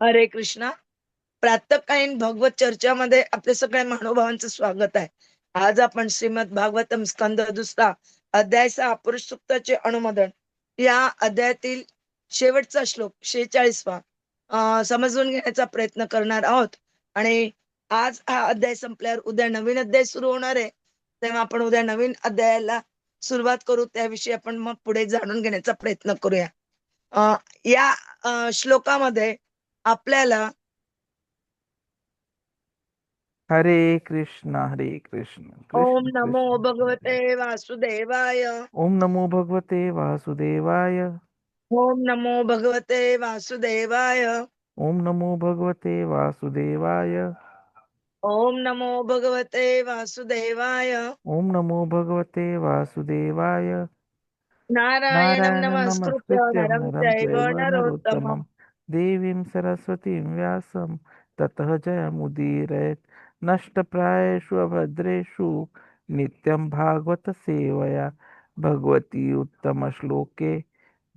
हरे कृष्णा. प्रातकालीन भगवत चर्चामध्ये आपल्या सगळ्या महानुभावांचं स्वागत आहे. आज आपण श्रीमद भागवतम स्कंद दुसरा अध्याय सहा पुरुष सुक्ताचे अनुमोदन. या अध्यायातील शेवटचा श्लोक शेचाळीसवा समजून घेण्याचा प्रयत्न करणार आहोत. आणि आज हा अध्याय संपल्यावर उद्या नवीन अध्याय सुरू होणार आहे. तेव्हा आपण उद्या नवीन अध्यायाला सुरुवात करू. त्याविषयी आपण मग पुढे जाणून घेण्याचा प्रयत्न करूया. या श्लोकामध्ये आपल्याला हरे कृष्ण हरे कृष्ण ओम कृष्ण नमो कृष्ण. भगवते. वासुदेवाय. ओम नमो भगवते वासुदेवाय. ओम नमो भगवते वासुदेवाय. ओम नमो भगवते वासुदेवाय. ओम नमो भगवते वासुदेवाय. ओम नमो भगवते वासुदेवाय. नारायणं नमस्कृत्य नरं चैव नरोत्तमम्. नरोत्तमं देवीं सरस्वतीं व्यासं ततः जयमुदीरयेत् नष्टप्रायेषु अभद्रेषु नित्यं भागवतसेवया भगवती उत्तमश्लोके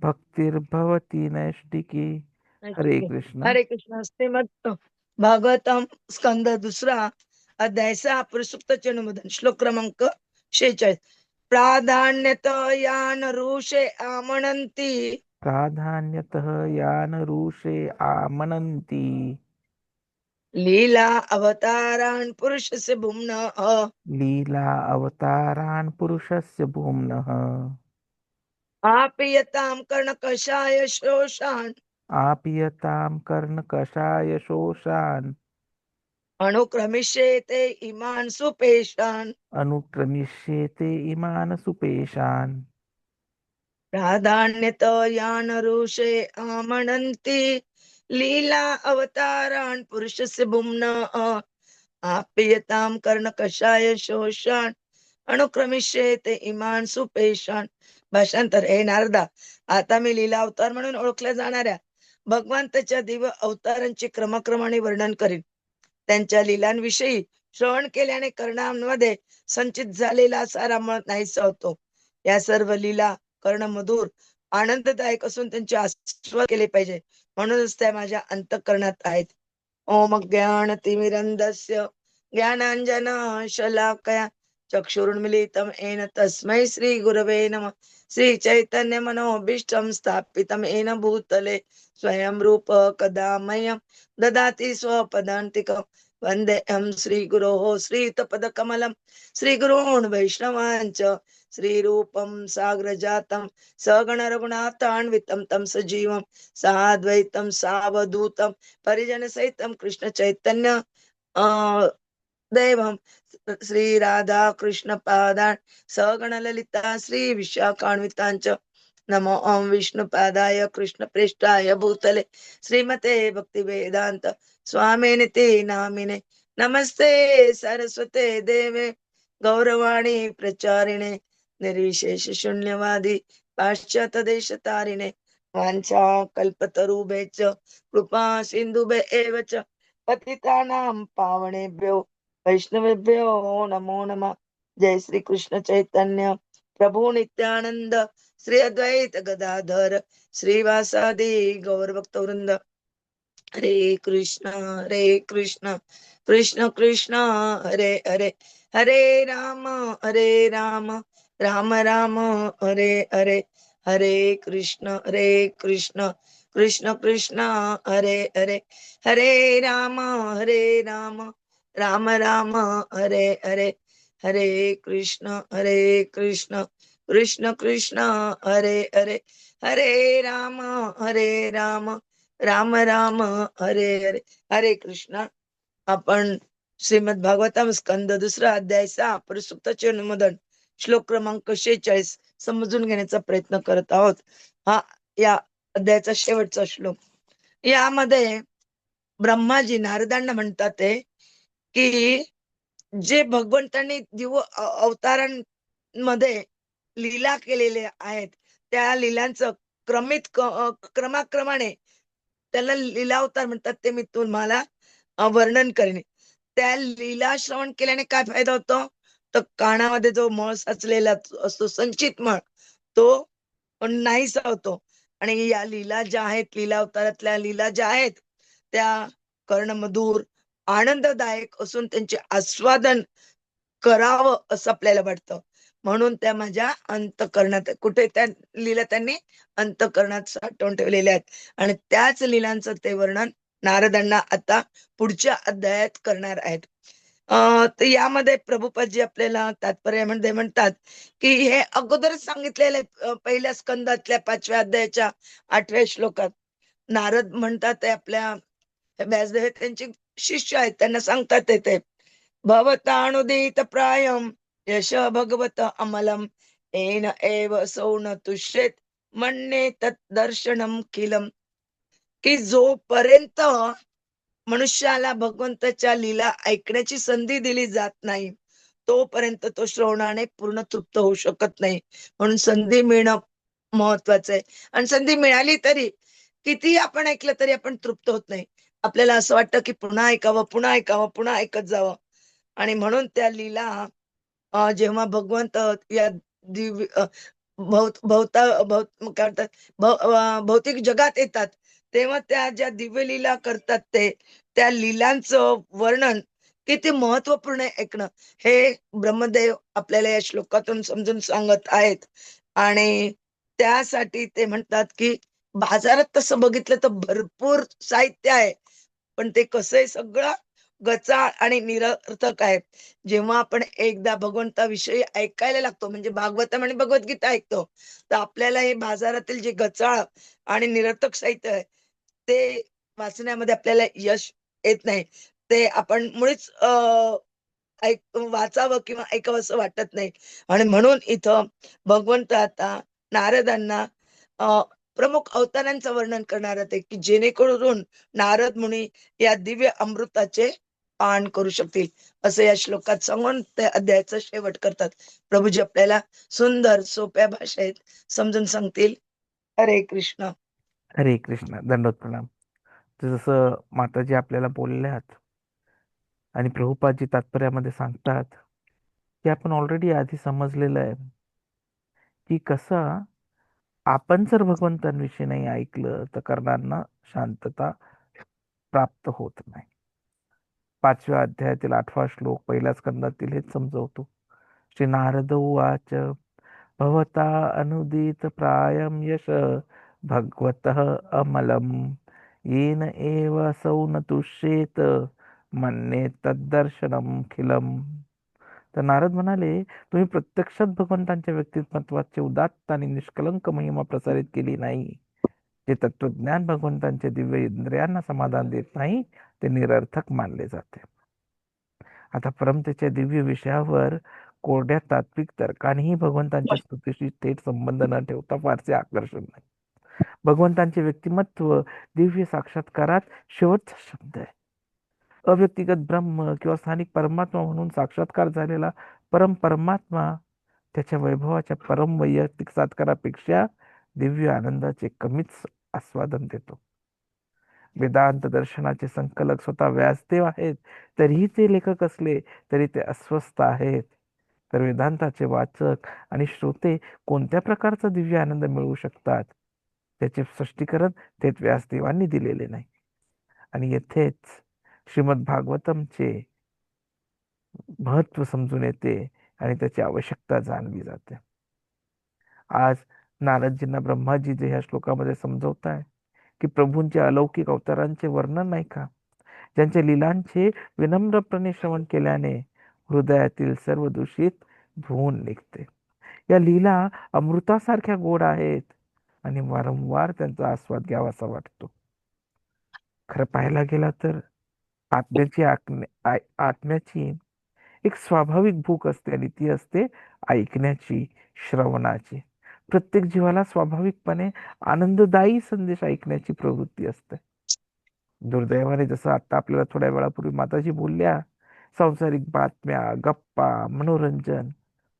भक्तिर्भवती नैष्टिकी हरे कृष्ण। हरे कृष्ण। श्रीमद भागवतम स्कंद दुसरा अध्याय सहा पुरुषुक्त अनुमोदन श्लोक क्रमांक शेचाळीस प्राधान्यत यान ऋषे आमणन्ति प्राधान्यतः यानरूषे आमनन्ति। लीला अवतारान् पुरुषस्य भुम्नः। लीला अवतारान् पुरुषस्य भूम्नः। आपीयतां कर्णकषाय शोषान्। आपीयतां कर्णकषाय शोषान्। अनुक्रमिष्येते इमान् सुपेशान् अनुक्रमिष्येते इमान् सुपेशान् प्राधान्यत यान ऋषे आमणन्ति लीला अवतारान् पुरुषस्य भुम्नः आपीयतां कर्णकषाय शोषान् अनुक्रमिष्येते इमान सुपेशान् भाषांतर हे नारदा आता मी लीला अवतार म्हणून ओळखल्या जाणाऱ्या. भगवंताच्या दिव अवतारांचे क्रमक्रमाने वर्णन करीन. त्यांच्या लीलांविषयी श्रवण केल्याने कर्णांमध्ये संचित झालेला सारा मळ नाहीसा होतो. या सर्व लीला कर्णमधुर आनंददायक असून त्यांचे आस्वाद केले पाहिजे. म्हणूनच त्या माझ्या अंतकरणात आहेत. ओम ज्ञान तिमिरंदस्य ज्ञानांजन शलाकया चक्षुरुन्मिलितं येन तस्मै श्री गुरवे नम. श्री चैतन्य मनोभीष्टम स्थापितम येन भूतले स्वयं रूप कदा मह्यं ददाति स्वपदान्तिकं वन्देऽहं श्रीगुरोः श्रीतपदकमलं श्रीगुरून् वैष्णवाञ्च श्रीरूपं साग्रजातं सगणरघुनाथान्वितं तं सजीवं साद्वैतं सावधूतं परिजनसहितं कृष्णचैतन्य अं देवं श्री राधा कृष्ण सगणललिता श्री विशाखान्विताञ्च नमो ओं विष्णुपादाय कृष्णप्रेष्ठाय भूतले श्रीमते भक्तिवेदान्त स्वामिनिति नामिने नमस्ते सरस्वते देवे गौरवाणी प्रचारिणे निर्विशेष शून्यवादी पाश्चात्य देशतारिणे वाञ्छा कल्पतरुभ्यश्च कृपा सिन्धुभ्य एव च पतितानां पावनेभ्यो वैष्णवेभ्यो नमो नमः। जय श्री कृष्ण चैतन्य प्रभु नित्यानंद श्री अद्वैत गदाधर श्रीवासादि गौर भक्तवृंद हरे कृष्ण हरे कृष्ण कृष्ण कृष्ण हरे हरे। हरे राम हरे राम। राम राम हरे हरे हरे कृष्ण हरे कृष्ण कृष्ण कृष्ण हरे हरे हरे राम हरे राम राम राम हरे हरे हरे कृष्ण हरे कृष्ण कृष्ण कृष्ण हरे हरे हरे राम हरे राम राम राम हरे हरे हरे कृष्ण। आपण श्रीमद भागवतम स्कंद दुसरा अध्याय सहा परिसुक्ताचे अनुमोदन श्लोक क्रमांक शेचाळीस समजून घेण्याचा प्रयत्न करत आहोत. हा या अध्यायाचा शेवटचा श्लोक. यामध्ये ब्रह्माजी नारदांना म्हणतात की जे भगवंतांनी दिव अवतारांमध्ये लीला केलेल्या आहेत त्या लीलांचं क्रमित क्रमाक्रमाने त्याला लीलावतार म्हणतात ते मी तुम्हाला वर्णन करेन. त्या लीला श्रवण केल्याने काय फायदा होतो? तर कानामध्ये जो मळ साचलेला असतो संचित मळ तो नाहीसा होतो आणि या लीला ज्या आहेत लीला अवतारातल्या लीला ज्या आहेत त्या कर्णमधूर आनंददायक असून त्यांचे आस्वादन करावं असं आपल्याला वाटतं. म्हणून त्या माझ्या अंतकरणात कुठे त्या लीला त्यांनी अंतकरणात साठवून ठेवलेल्या आहेत. आणि त्याच लीलांचं ते वर्णन नारदांना आता पुढच्या अध्यायात करणार आहेत. तर यामध्ये प्रभुपादजी आपल्याला तात्पर्य म्हणजे म्हणतात की हे अगोदरच सांगितलेले पहिल्या स्कंदातल्या पाचव्या अध्यायाच्या आठव्या श्लोकात. नारद म्हणतात ते आपल्या व्यासदेव त्यांचे शिष्य आहेत त्यांना सांगतात ते भवतानुदित प्रायम यश भगवत अमलम एन एव सौन तुष्येत म्हणणे तत् दर्शनम किलम. की जोपर्यंत मनुष्याला भगवंताच्या लीला ऐकण्याची संधी दिली जात नाही. तोपर्यंत तो श्रवणाने पूर्ण तृप्त होऊ शकत नाही. म्हणून संधी मिळणं महत्वाचं आहे. आणि संधी मिळाली तरी किती आपण ऐकलं तरी आपण तृप्त होत नाही. आपल्याला असं वाटतं की पुन्हा ऐकावं पुन्हा ऐकावं पुन्हा ऐकत जावं. आणि म्हणून त्या लीला जेव्हा भगवंत या दिव्य भौत भौता भौत काय म्हणतात भौतिक जगात येतात तेव्हा त्या ज्या दिव्य लीला करतात ते त्या लीलांचं वर्णन किती महत्त्वपूर्ण ऐकणं. हे ब्रह्मदेव आपल्याला या श्लोकातून समजून सांगत आहेत. आणि त्यासाठी ते म्हणतात की बाजारात तसं बघितलं तर भरपूर साहित्य आहे. पण ते कसं आहे सगळं गचाळ आणि निरर्थक आहे. जेव्हा आपण एकदा भगवंताविषयी ऐकायला लागतो म्हणजे भागवतम आणि भगवद्गीता ऐकतो तर आपल्याला हे बाजारातील जे गचाळ आणि निरर्थक साहित्य आहे ते वाचण्यामध्ये आपल्याला यश येत नाही. ते आपण मुळीच अं ऐक वाचावं किंवा ऐकावं असं वाटत नाही. आणि म्हणून इथं भगवंत आता नारदांना प्रमुख अवतारांचं वर्णन करणार होते की जेणेकरून नारद मुनी या दिव्य अमृताचे पान करू शकतील. असं या श्लोकात सांगून ते अध्यायाचा शेवट करतात. प्रभूजी आपल्याला सुंदर सोप्या भाषेत समजून सांगतील. हरे कृष्ण. हरे कृष्ण दंडोत प्रणाम. तर जसं माताजी आपल्याला बोलल्यात आणि प्रभुपादजी तात्पर्यामध्ये सांगतात की आपण ऑलरेडी आधी समजलेलं आहे की कसं आपण जर भगवंतांविषयी नाही ऐकलं तर कर्णांना शांतता प्राप्त होत नाही. पाचव्या अध्यायातील आठवा श्लोक पहिल्या स्कंदातील हेच समजवतो. श्री नारद उवाच भवता अनुदित प्रायम यश भगवत अमलम। येन एव असौ न तुष्येत मन्ये तद्दर्शनम खिलम। तर नारद म्हणाले तुम्ही प्रत्यक्षात भगवंतांच्या व्यक्तिमत्वाचे उदात्त आणि निष्कलंक महिमा प्रसारित केली नाही. जे तत्वज्ञान भगवंतांच्या दिव्य इंद्रियांना समाधान देत नाही ते निरर्थक मानले जाते. आता परमतेच्या दिव्य विषयावर कोरड्या तात्विक तर्कानेही भगवंतांच्या स्तुतीशी थेट संबंध न ठेवता फारसे आकर्षण नाही. भगवंतांचे व्यक्तिमत्व दिव्य साक्षात्कारात शेवटचा शब्द आहे. अव्यक्तिगत ब्रह्म किंवा स्थानिक परमात्मा म्हणून साक्षात्कार झालेला परम परमात्मा त्याच्या वैभवाच्या परम वैयक्तिक सात्कारापेक्षा दिव्य आनंदाचे कमीच आस्वादन देतो. वेदांत दर्शनाचे संकलक स्वतः व्यासदेव आहेत तरीही ते लेखक असले तरी ते अस्वस्थ आहेत. तर वेदांताचे वाचक आणि श्रोते कोणत्या प्रकारचा दिव्य आनंद मिळवू शकतात? त्याचे स्पष्टीकरण थेट व्यासदेवांनी दिलेले नाही. आणि येथेच श्रीमद भागवतमचे महत्त्व समजून येते आणि त्याची आवश्यकता जाणली जाते. आज नारदजींना ब्रह्माजी जे ह्या श्लोकामध्ये समजवत आहे की प्रभूंच्या अलौकिक अवतारांचे वर्णन नाही का? ज्यांच्या लीलांचे विनम्रपणे श्रवण केल्याने हृदयातील सर्व दूषित धुवून निघते. या लीला अमृतासारख्या गोड आहेत. आणि वारंवार त्यांचा आस्वाद घ्यावासा वाटतो. खरं पाहायला गेला तर आत्म्याची आत्म्याची एक स्वाभाविक भूक असते आणि ती असते ऐकण्याची श्रवणाची. प्रत्येक जीवाला स्वाभाविकपणे आनंददायी संदेश ऐकण्याची प्रवृत्ती असते. दुर्दैवाने जसं आता आपल्याला थोड्या वेळापूर्वी माताजी बोलल्या सांसारिक बातम्या गप्पा मनोरंजन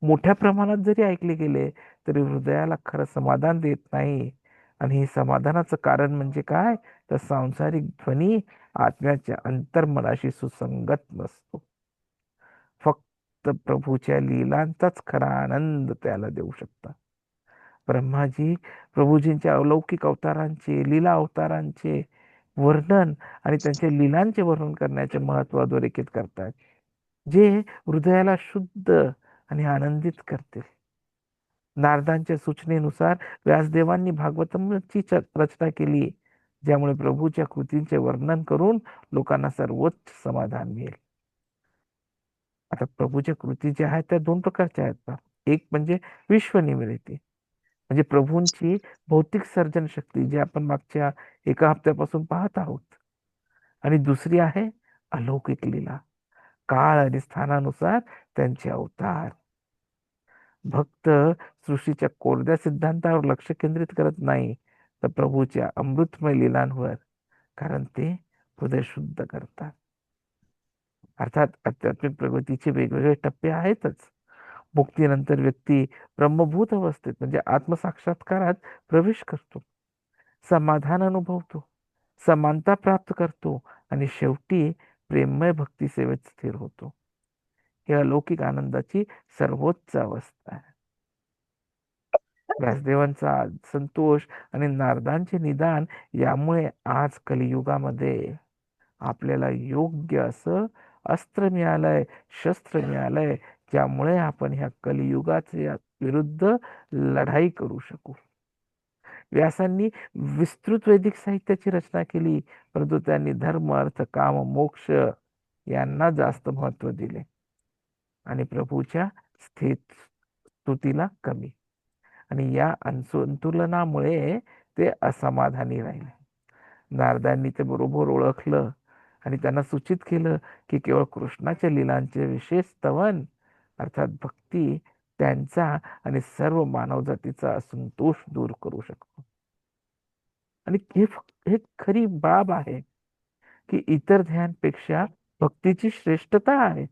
मोठ्या प्रमाणात जरी ऐकले गेले तरी हृदयाला खरं समाधान देत नाही. आणि हे समाधानाचं कारण म्हणजे काय? तर सांसारिक ध्वनी आत्म्याच्या अंतर्मनाशी सुसंगत नसतो. फक्त प्रभूच्या लीलांचाच खरा आनंद त्याला देऊ शकतात. ब्रह्माजी प्रभूजींच्या अलौकिक अवतारांचे लीला अवतारांचे वर्णन आणि त्यांच्या लीलांचे वर्णन करण्याचे महत्त्व अधोरेखित करतात. जे हृदयाला शुद्ध आणि आनंदित करतील. नारदांच्या सूचनेनुसार व्यासदेवांनी भागवतमची रचना केली. ज्यामुळे प्रभूच्या कृतींचे वर्णन करून लोकांना सर्वोच्च समाधान मिळेल. आता प्रभूच्या कृती ज्या आहेत त्या दोन प्रकारच्या आहेत एक म्हणजे विश्वनिमिती म्हणजे प्रभूंची भौतिक सर्जन शक्ती जी आपण मागच्या एका हप्त्यापासून पाहत आहोत. आणि दुसरी आहे अलौकिक लीला. काळ आणि स्थानानुसार त्यांचे अवतार. भक्त सृष्टीच्या कोरड्या सिद्धांतावर लक्ष केंद्रित करत नाही तर प्रभूच्या अमृतमय लीलांवर कारण ते हृदय शुद्ध करतात. अर्थात आध्यात्मिक प्रगतीचे वेगवेगळे टप्पे आहेतच. मुक्तीनंतर व्यक्ती ब्रह्मभूत अवस्थेत म्हणजे आत्मसाक्षात्कारात प्रवेश करतो. समाधान अनुभवतो. समानता प्राप्त करतो. आणि शेवटी प्रेममय भक्ती सेवेत स्थिर होतो. ही अलौकिक आनंदाची सर्वोच्च अवस्था आहे. व्यासदेवांचा संतोष आणि नारदांचे निदान यामुळे आज कलियुगामध्ये आपल्याला योग्य असं अस्त्र मिळालंय शस्त्र मिळालंय ज्यामुळे आपण ह्या कलियुगाच्या विरुद्ध लढाई करू शकू. व्यासांनी विस्तृत वैदिक साहित्याची रचना केली परंतु त्यांनी धर्म अर्थ काम मोक्ष यांना जास्त महत्त्व दिले. आणि प्रभूच्या स्थित स्तुतीला कमी. आणि या असंतुलनामुळे ते असमाधानी राहिले. नारदांनी ते बरोबर ओळखलं आणि त्यांना सूचित केलं की केवळ कृष्णाच्या लीलांचे विशेष स्तवन अर्थात भक्ती त्यांचा आणि सर्व मानवजातीचा असंतोष दूर करू शकतो. आणि हे हे खरी बाब आहे की इतर ध्यानपेक्षा भक्तीची श्रेष्ठता आहे.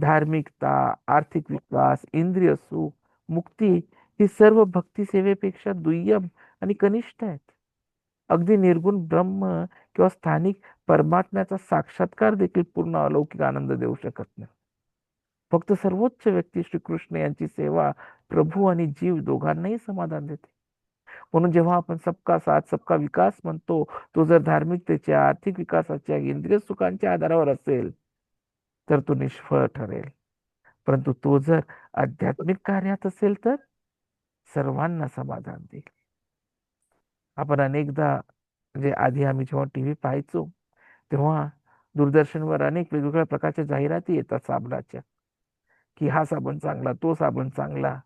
धार्मिकता आर्थिक विकास इंद्रिय सुख मुक्ती ही सर्व भक्ती सेवेपेक्षा दुय्यम आणि कनिष्ठ आहेत. अगदी निर्गुण ब्रह्म किंवा स्थानिक परमात्म्याचा साक्षात्कार देखील पूर्ण अलौकिक आनंद देऊ शकत नाही. फक्त सर्वोच्च व्यक्ती श्रीकृष्ण यांची सेवा प्रभू आणि जीव दोघांनाही समाधान देते. म्हणून जेव्हा आपण सबका साथ सबका विकास म्हणतो तो जर धार्मिकतेच्या आर्थिक विकासाच्या इंद्रिय सुखांच्या आधारावर असेल तर तो निष्फळ ठरेल. परंतु तो जर आध्यात्मिक कार्यात असेल तर सर्वांना समाधान देईल. आपण अनेकदा म्हणजे आधी आम्ही जेव्हा टीव्ही पाहायचो तेव्हा दूरदर्शनवर अनेक वेगवेगळ्या प्रकारच्या जाहिराती येतात साबणाच्या की हा साबण चांगला तो साबण चांगला.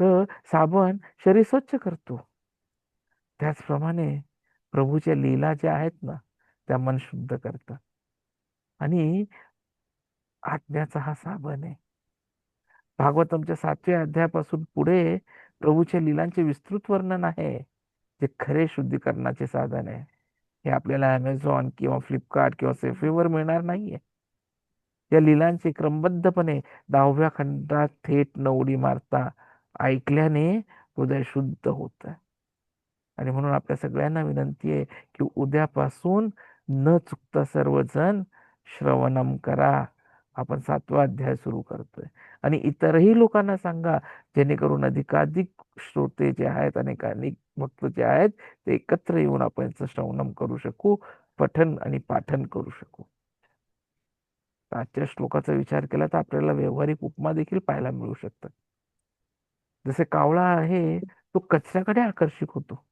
तर साबण शरीर स्वच्छ करतो. त्याचप्रमाणे प्रभूच्या लीला ज्या आहेत ना त्या मन शुद्ध करतात. आणि आज्ञाचा हा साबण आहे. भागवतमच्या सातव्या अध्यायापासून पुढे प्रभूच्या लीलांचे विस्तृत वर्णन आहे. जे खरे शुद्धीकरणाचे साधन आहे. हे आपल्याला अमेझॉन किंवा फ्लिपकार्ट किंवा सेफेवर मिळणार नाहीये. या लीलांचे क्रमबद्धपणे दहाव्या खंडात थेट नवडी मारता ऐकल्याने हृदय शुद्ध होत. आणि म्हणून आपल्या सगळ्यांना विनंती आहे की उद्यापासून न चुकता सर्वजण श्रवणम करा. आपण सातवा अध्याय सुरू करतोय. आणि इतरही लोकांना सांगा जेणेकरून अधिकाधिक श्रोते जे आहेत अनेकाधिक भक्त जे आहेत ते एकत्र येऊन आपण याचं श्रवणम करू शकू पठन आणि पाठन करू शकू. आजच्या श्लोकाचा विचार केला तर आपल्याला व्यावहारिक उपमा देखील पाहायला मिळू शकतात. जसे कावळा आहे तो कचऱ्याकडे आकर्षित होतो.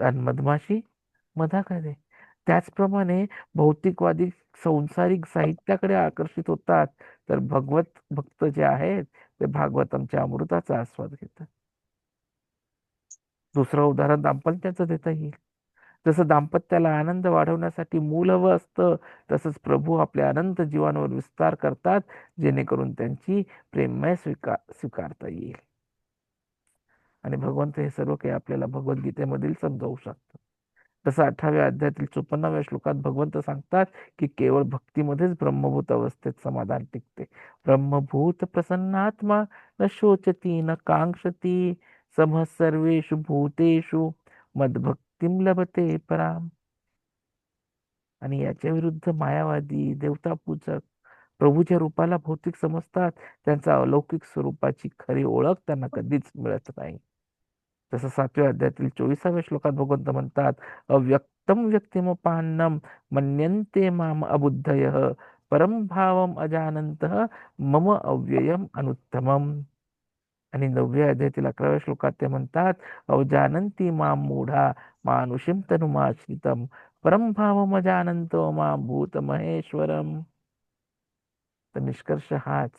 आणि मधमाशी मधाकडे. त्याचप्रमाणे भौतिकवादी संसारिक साहित्याकडे आकर्षित होतात तर भगवत भक्त जे आहेत ते भागवतांच्या अमृताचा आस्वाद घेतात. दुसरं उदाहरण दाम्पत्याचं देता येईल. जसं दाम्पत्याला आनंद वाढवण्यासाठी मूल हवं असतं तसंच प्रभू आपल्या अनंत जीवांवर विस्तार करतात जेणेकरून त्यांची प्रेममय स्वीकार स्वीकारता येईल. आणि भगवंत हे सर्व काही आपल्याला भगवद्गीतेमधील समजावू शकतात. तसं अठराव्या अध्यायातील चोपन्नाव्या श्लोकात भगवंत सांगतात की केवळ भक्तीमध्येच ब्रह्मभूत अवस्थेत समाधान टिकते. ब्रह्मभूत प्रसन्नात्मा न शोचती न कांक्षती समः सर्वेषु भूतेषु मदभक्तीम लभते पराम आणि याच्या विरुद्ध मायावादी देवता पूजक प्रभूच्या रूपाला भौतिक समजतात. त्यांचा अलौकिक स्वरूपाची खरी ओळख त्यांना कधीच मिळत नाही. जसं सातव्या अध्यायातील चोवीसाव्या श्लोकात भगवंत म्हणतात अव्यक्तम व्यक्तिमपान्नम मन्यन्ते माम अबुद्धय परम भावम अजानंत मम अव्ययम अनुत्तमम. आणि नवव्या अध्यायातील अकराव्या श्लोकात ते म्हणतात अवजानंती माम मूढा मानुषीम तनुमाश्रितम परम भावम अजानंतो माम भूत महेश्वरम तर निष्कर्ष हाच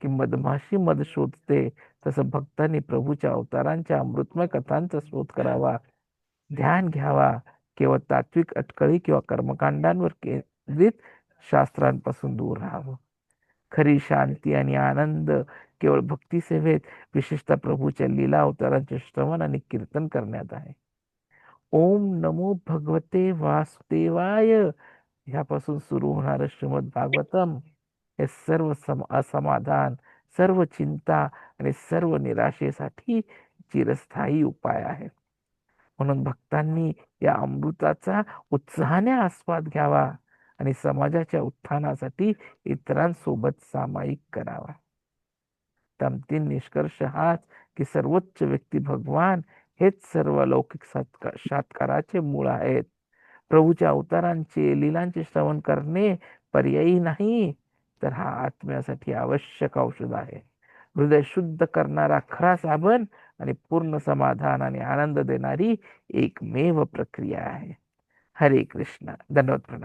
की मधमाशी मध शोधते तसं भक्तांनी प्रभूच्या अवतारांच्या अमृतमय कथांचा शोध करावा. ध्यान घ्यावा. केवळ तात्विक अटकळी किंवा कर्मकांडांवर केंद्रित शास्त्रांपासून दूर राहावं. खरी शांती आणि आनंद केवळ भक्ती सेवेत विशेषतः प्रभूच्या लीला अवतारांचे श्रवण आणि कीर्तन करण्यात आहे. ओम नमो भगवते वासुदेवाय. ह्यापासून सुरू होणारं श्रीमद भागवतम हे सर्व सम असमाधान सर्व चिंता आणि सर्व निराशेसाठी चिरस्थायी उपाय आहे. म्हणून भक्तांनी या अमृताचा उत्साहाने आस्वाद घ्यावा आणि समाजाच्या उत्थानासाठी इतरांसोबत सामायिक करावा. तमतीन निष्कर्ष हाच की सर्वोच्च व्यक्ती भगवान हेच सर्व लौकिक सातकाराचे मूळ आहेत. प्रभूच्या अवतारांचे लीलांचे श्रवण करणे पर्यायी नाही. तर हा आत्म्यासाठी आवश्यक औषध आहे. हृदय शुद्ध करणारा खरा साबण आणि पूर्ण समाधान आणि आनंद देणारी एकमेव प्रक्रिया आहे. हरे कृष्ण. धन्यवाद प्रणाम